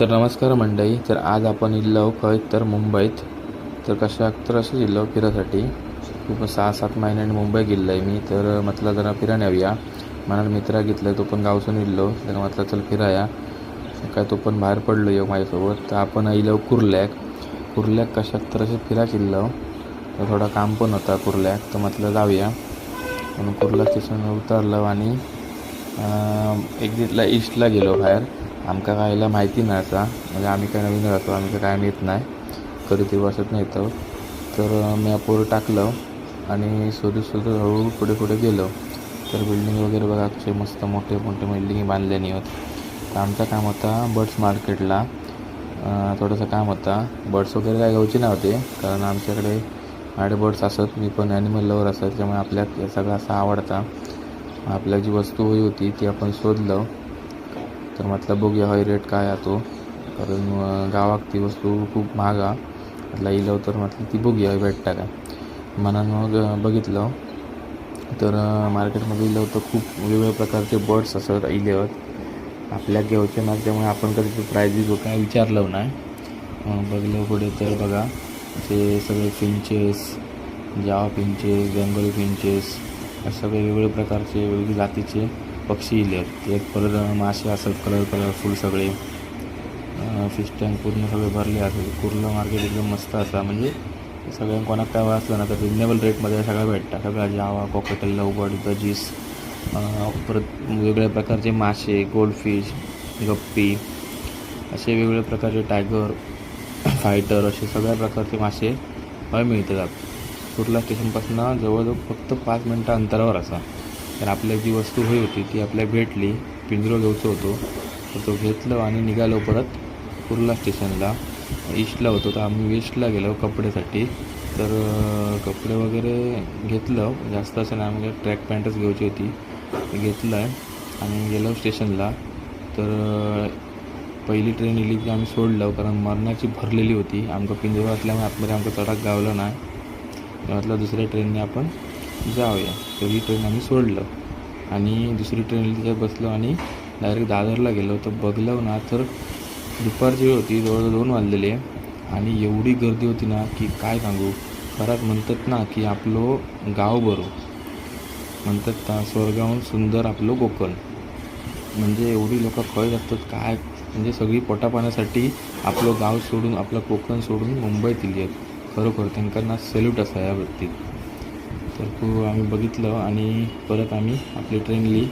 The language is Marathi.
तर नमस्कार मंडळी तर आज आपण इल्लो खंय तर मुंबईत तर कशाक तर असं इल्लो फिरासाठी. खूप सहा सात महिन्यांनी मुंबई गेल्लो आहे मी तर म्हटलं जरा फिरायला येऊया. मला मित्रा घेतलं तो पण गावसून इल्लो तर म्हटलं चल फिराया. काय तो पण बाहेर पडलो येऊ माझ्यासोबत. तर आपण इलो कुर्ल्याक कुर्ल्याक कशाक तर असे फिराक इल्लो तर थोडा काम पण होता कुर्ल्याक तर म्हटलं जाऊया. म्हणून कुर्ला स्टेशनवर उतरलो आणि एक्झिटला एक ईस्टला गेलो बाहेर. आमका कायला माहिती नाही आता. म्हणजे आम्ही काय नवीन राहतो आम्ही काय नेत नाही. कधी ते वाचत नाही तर तर मी अपोर टाकलं आणि शोधत शोधत हळूहळू पुढे पुढे गेलो. तर बिल्डिंग वगैरे बघा कसे मस्त मोठे मोठे बिल्डिंग बांधल्याने होत तर आमचं काम होता बर्ड्स मार्केटला थोडंसं काम होता. बर्ड्स वगैरे काय घ्यायचे नव्हते कारण आमच्याकडे माझे बर्ड्स असत मी पण ॲनिमल लवर असत त्यामुळे आपल्या सगळं असं आवडता. आपल्या जी वस्तू होई होती ती आपण शोधलं. तर म्हटलं बघूया हय रेट काय आतो कारण गावात ती वस्तू खूप महाग आहे. म्हटलं इलं तर म्हटलं ती बघूया भेटता काय. म्हणून मग बघितलं. तर मार्केटमध्ये इलं तर खूप वेगवेगळ्या प्रकारचे बर्ड्स असत इलेवत आपल्या घ्यायचे ना त्यामुळे आपण कधी ते प्रायझिस काय विचारलं नाही. बघलं पुढे तर बघा ते सगळे finches Java finches Bengali finches असे सगळे वेगवेगळे प्रकारचे वेगवेगळे जातीचे पक्षी इले आहेत. ते परत मासे असत कलर कलरफुल सगळे. फिश टँक पूर्ण सगळे भरले असतात कुर्ला मार्केट एकदम मस्त असा. म्हणजे सगळ्यांना कोणाक काय असलं ना तर रिजनेबल रेटमध्ये सगळं भेटतं सगळा जावा कॉकटेल लवबर्ड दजीस परत वेगवेगळ्या प्रकारचे मासे गोल्डफिश गप्पी असे वेगवेगळ्या प्रकारचे टायगर फायटर असे सगळ्या प्रकारचे मासे मिळतात. कुर्ला स्टेशनपासून जवळजवळ फक्त पाच मिनटं अंतरावर असा. तर आपल्या जी वस्तू हवी होती ती आपल्या भेटली. पिंजरो घ्यायचो होतो. तर तो घेतलो आणि निघालो परत कुर्ला स्टेशनला. ईस्टला होतो. तर आम्ही वेस्टला गेलो कपड्यासाठी. तर कपडे वगैरे घेतलं. जास्त असं नाही. आम्हाला ट्रॅक पॅन्टच घ्यायची होती. घेतलं आहे आणि गेलो स्टेशनला. तर पहिली ट्रेन इली की आम्ही सोडलं. कारण मरणाची भरलेली होती. आमचं पिंजरा असल्यामुळे आतमध्ये आमचं चढाक गावला नाही. म्हटलं दुसऱ्या ट्रेनने आपण जाऊया. तर ही ट्रेन आम्ही सोडलं. आणि दुसरी ट्रेन तिच्यात बसलो आणि डायरेक्ट दादरला गेलो. तर बघलं ना तर दुपारची वेळ होती जवळजवळ दोन वाजलेले. आणि एवढी गर्दी होती ना की काय सांगू? खरंच म्हणतात ना की आपलं गाव बरो. म्हणतात ना स्वर्गाहून सुंदर आपलं कोकण. म्हणजे एवढी लोक कळत असतात काय? म्हणजे सगळी पोटापाण्यासाठी आपलं गाव सोडून आपलं कोकण सोडून मुंबईत इली आहेत. खरोखर त्यांना सल्यूट असा या बाबतीत तर आम्ही बघितलं आणि परत आम्ही आपली ट्रेन ली